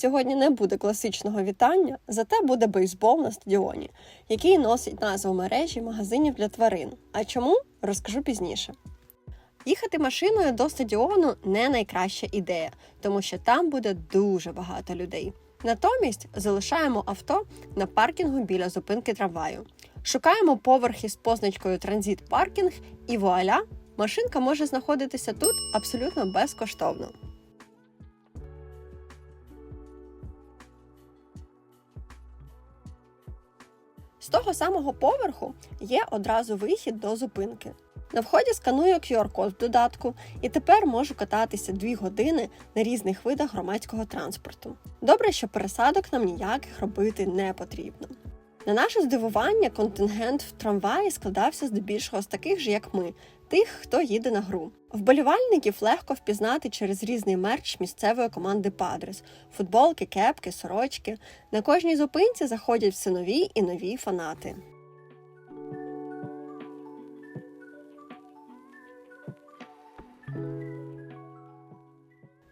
Сьогодні не буде класичного вітання, зате буде бейсбол на стадіоні, який носить назву мережі магазинів для тварин. А чому розкажу пізніше. Їхати машиною до стадіону не найкраща ідея, тому що там буде дуже багато людей. Натомість залишаємо авто на паркінгу біля зупинки трамваю. Шукаємо поверхи з позначкою Транзит паркінг і вуаля, машинка може знаходитися тут абсолютно безкоштовно. З того самого поверху є одразу вихід до зупинки. На вході сканую QR-код в додатку, і тепер можу кататися дві години на різних видах громадського транспорту. Добре, що пересадок нам ніяких робити не потрібно. На наше здивування, контингент в трамваї складався здебільшого з таких же, як ми, тих, хто їде на гру. Вболівальників легко впізнати через різний мерч місцевої команди Падрес: футболки, кепки, сорочки. На кожній зупинці заходять все нові і нові фанати.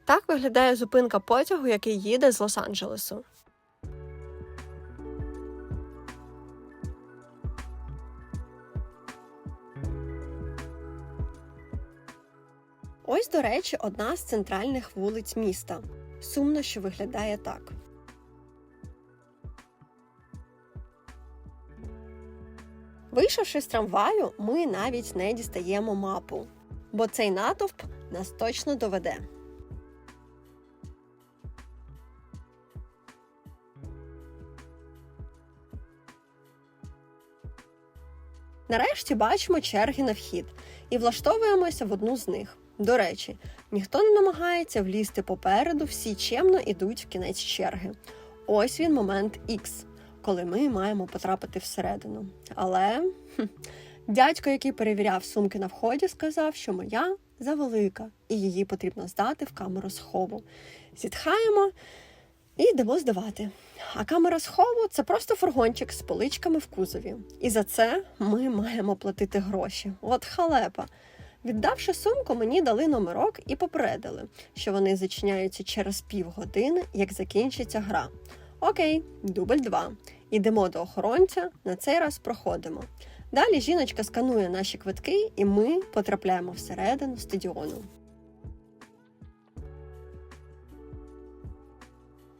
Так виглядає зупинка потягу, який їде з Лос-Анджелесу. Ось, до речі, одна з центральних вулиць міста. Сумно, що виглядає так. Вийшовши з трамваю, ми навіть не дістаємо мапу, бо цей натовп нас точно доведе. Нарешті бачимо черги на вхід і влаштовуємося в одну з них. До речі, ніхто не намагається влізти попереду, всі чемно ідуть в кінець черги. Ось він момент X, коли ми маємо потрапити всередину. Але хм, дядько, який перевіряв сумки на вході, сказав, що моя завелика, і її потрібно здати в камеру схову. Зітхаємо і йдемо здавати. А камера схову це просто фургончик з поличками в кузові. І за це ми маємо платити гроші. От халепа. Віддавши сумку, мені дали номерок і попередили, що вони зачиняються через півгодини, як закінчиться гра. Окей, дубль 2. Ідемо до охоронця, на цей раз проходимо. Далі жіночка сканує наші квитки, і ми потрапляємо всередину стадіону.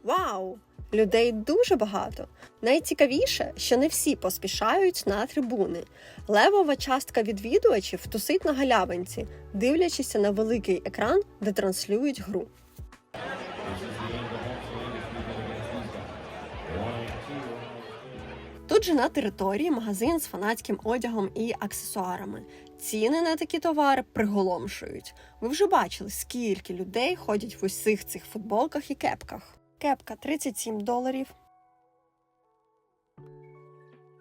Вау! Людей дуже багато. Найцікавіше, що не всі поспішають на трибуни. Левова частка відвідувачів тусить на галявинці, дивлячися на великий екран, де транслюють гру. Тут же на території магазин з фанатським одягом і аксесуарами. Ціни на такі товари приголомшують. Ви вже бачили, скільки людей ходять в усіх цих футболках і кепках. Кепка 37 доларів.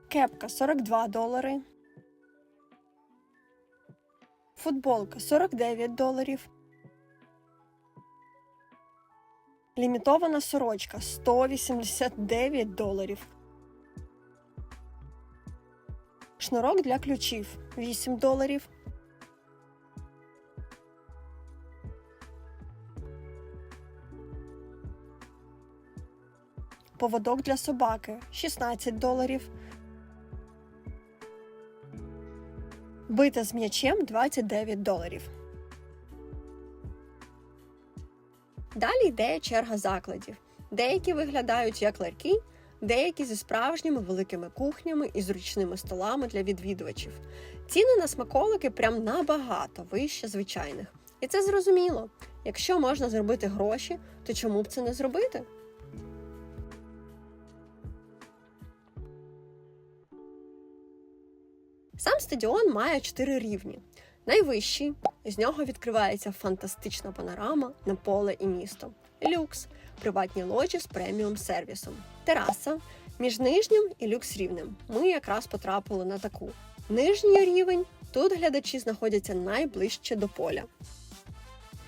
Кепка 42 долари. Футболка 49 доларів. Лімітована сорочка 189 доларів. Шнурок для ключів 8 доларів. Поводок для собаки 16 доларів. Бита з м'ячем 29 доларів. Далі йде черга закладів. Деякі виглядають як ларьки, деякі зі справжніми великими кухнями і зручними столами для відвідувачів. Ціни на смаколики прям набагато вище звичайних. І це зрозуміло. Якщо можна зробити гроші, то чому б це не зробити? Сам стадіон має чотири рівні. Найвищий з нього відкривається фантастична панорама на поле і місто. Люкс приватні ложі з преміум сервісом. Тераса між нижнім і люкс рівнем. Ми якраз потрапили на таку. Нижній рівень тут глядачі знаходяться найближче до поля.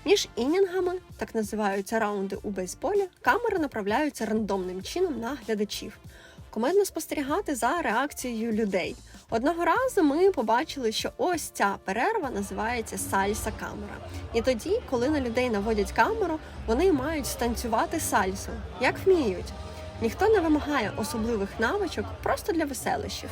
Між інінгами, так називаються раунди у бейсболі, камери направляються рандомним чином на глядачів. Кумедно спостерігати за реакцією людей. Одного разу ми побачили, що ось ця перерва називається сальса камера. І тоді, коли на людей наводять камеру, вони мають станцювати сальсу, як вміють. Ніхто не вимагає особливих навичок просто для веселищів.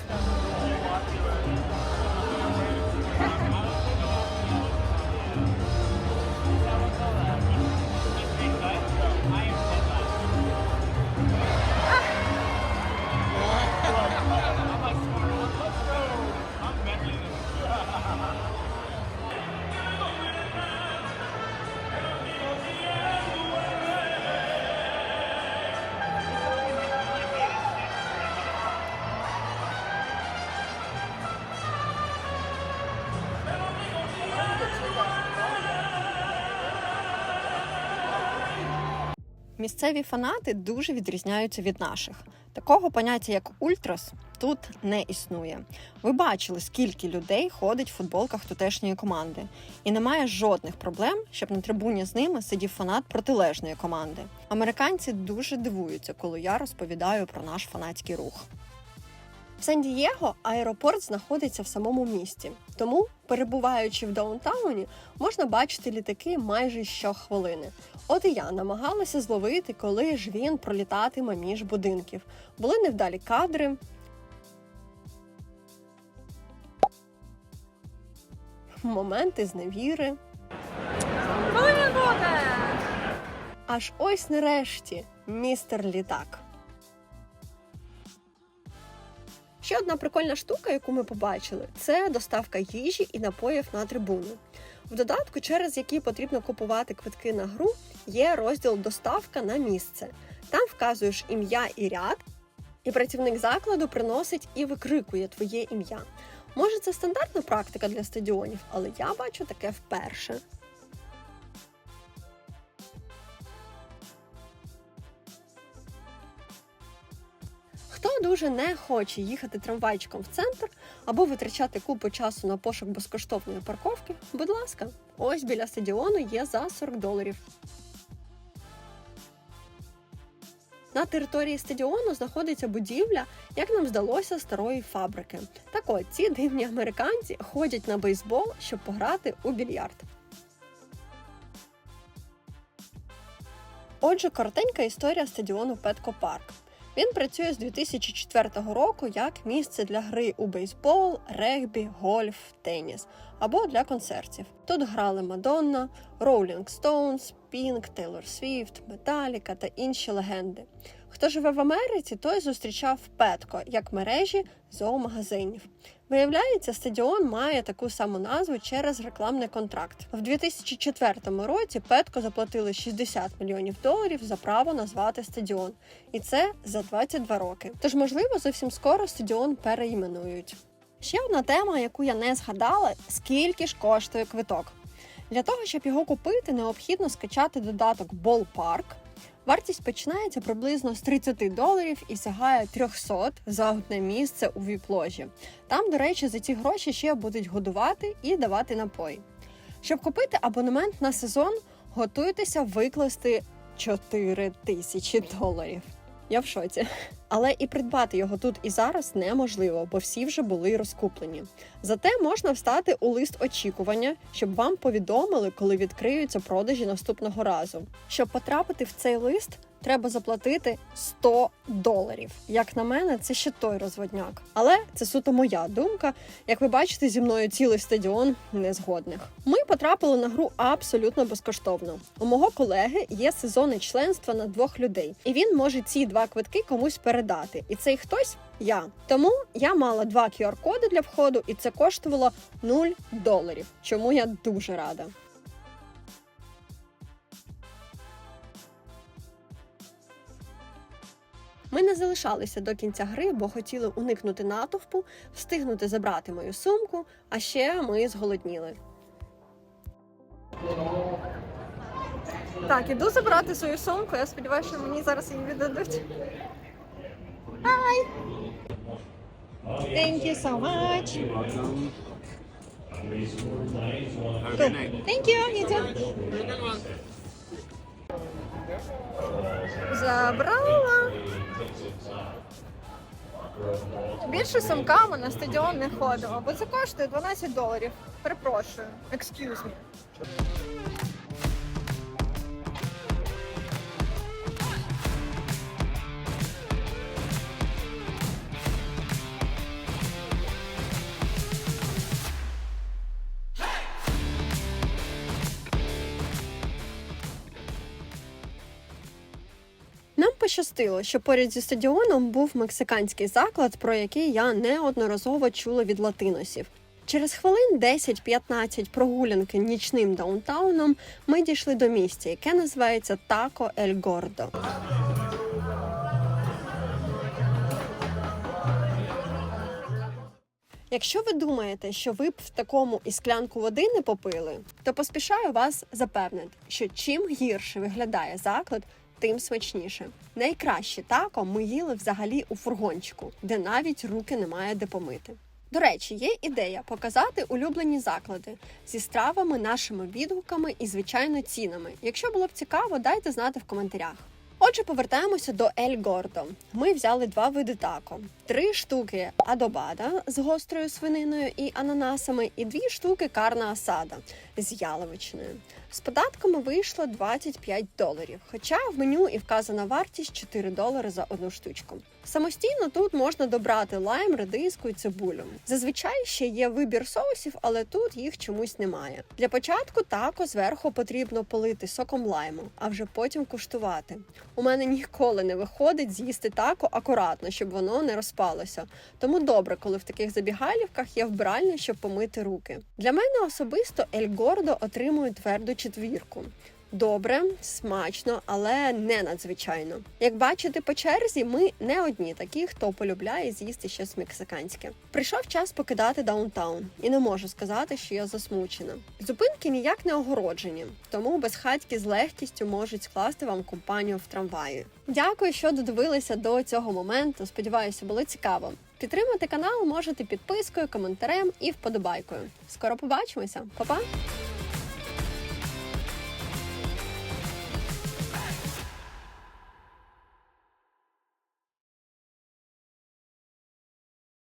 Місцеві фанати дуже відрізняються від наших. Такого поняття, як ультрас, тут не існує. Ви бачили, скільки людей ходить в футболках тутешньої команди, і немає жодних проблем, щоб на трибуні з ними сидів фанат протилежної команди. Американці дуже дивуються, коли я розповідаю про наш фанатський рух. В Сан-Дієго аеропорт знаходиться в самому місті, тому, перебуваючи в даунтауні, можна бачити літаки майже щохвилини. От і я намагалася зловити, коли ж він пролітатиме між будинків. Були невдалі кадри. Моменти зневіри. Аж ось нарешті містер літак. Ще одна прикольна штука, яку ми побачили, це доставка їжі і напоїв на трибуну. В додатку, через який потрібно купувати квитки на гру, є розділ Доставка на місце. Там вказуєш ім'я і ряд, і працівник закладу приносить і викрикує твоє ім'я. Може, це стандартна практика для стадіонів, але я бачу таке вперше. Дуже не хоче їхати трамвайчиком в центр або витрачати купу часу на пошук безкоштовної парковки, будь ласка, ось біля стадіону є за 40 доларів. На території стадіону знаходиться будівля, як нам здалося, старої фабрики. Так от ці дивні американці ходять на бейсбол, щоб пограти у більярд. Отже, коротенька історія стадіону Петко Парк. Він працює з 2004 року як місце для гри у бейсбол, регбі, гольф, теніс або для концертів. Тут грали Мадонна, Rolling Stones, Pink, Тейлор Свіфт, Металіка та інші легенди. Хто живе в Америці, той зустрічав Петко як мережі зоомагазинів. Виявляється, стадіон має таку саму назву через рекламний контракт. В 2004 році Петко заплатили 60 мільйонів доларів за право назвати стадіон, і це за 22 роки. Тож, можливо, зовсім скоро стадіон переіменують. Ще одна тема, яку я не згадала: скільки ж коштує квиток. Для того, щоб його купити, необхідно скачати додаток Ballpark. Вартість починається приблизно з 30 доларів і сягає 300 за одне місце у віп-ложі. Там, до речі, за ці гроші ще будуть годувати і давати напої. Щоб купити абонемент на сезон, готуйтеся викласти 4 тисячі доларів. Я в шоці. Але і придбати його тут і зараз неможливо, бо всі вже були розкуплені. Зате можна встати у лист очікування, щоб вам повідомили, коли відкриються продажі наступного разу. Щоб потрапити в цей лист, треба заплатити 100 доларів. Як на мене, це ще той розводняк. Але це суто моя думка. Як ви бачите, зі мною цілий стадіон незгодних. Ми потрапили на гру абсолютно безкоштовно. У мого колеги є сезонне членство на двох людей, і він може ці два квитки комусь передати. І цей хтось я. Тому я мала два QR-коди для входу, і це коштувало 0 доларів. Чому я дуже рада. Ми не залишалися до кінця гри, бо хотіли уникнути натовпу, встигнути забрати мою сумку, а ще ми зголодніли. Так, іду забрати свою сумку. Я сподіваюся, що мені зараз її віддадуть. Hi! Thank you so much. Cool. Thank you, you too. Забрала. Більше сумками на стадіон не ходимо, бо це коштує 12 доларів. Перепрошую. Excuse me. Пощастило, що поряд зі стадіоном був мексиканський заклад, про який я неодноразово чула від латиносів. Через хвилин 10-15 прогулянки нічним даунтауном ми дійшли до місця, яке називається Тако Ель Гордо. Якщо ви думаєте, що ви б в такому і склянку води не попили, то поспішаю вас запевнити, що чим гірше виглядає заклад, тим смачніше. Найкраще тако ми їли взагалі у фургончику, де навіть руки немає де помити. До речі, є ідея показати улюблені заклади зі стравами, нашими відгуками і, звичайно, цінами. Якщо було б цікаво, дайте знати в коментарях. Отже, повертаємося до Ель Гордо. Ми взяли два види тако: три штуки адобада з гострою свининою і ананасами, і дві штуки карна асада з яловичиною. З податками вийшло 25 доларів, хоча в меню і вказана вартість 4 долари за одну штучку. Самостійно тут можна добрати лайм, редиску і цибулю. Зазвичай ще є вибір соусів, але тут їх чомусь немає. Для початку тако зверху потрібно полити соком лайму, а вже потім куштувати. У мене ніколи не виходить з'їсти тако акуратно, щоб воно не розпалося. Тому добре, коли в таких забігалівках є вбиральня, щоб помити руки. Для мене особисто Ель Гордо отримує тверду четвірку. Добре, смачно, але не надзвичайно. Як бачите, по черзі ми не одні такі, хто полюбляє з'їсти щось мексиканське. Прийшов час покидати даунтаун, і не можу сказати, що я засмучена. Зупинки ніяк не огороджені, тому безхатьки з легкістю можуть скласти вам компанію в трамваї. Дякую, що додивилися до цього моменту. Сподіваюся, було цікаво. Підтримати канал можете підпискою, коментарем і вподобайкою. Скоро побачимося, Па-па!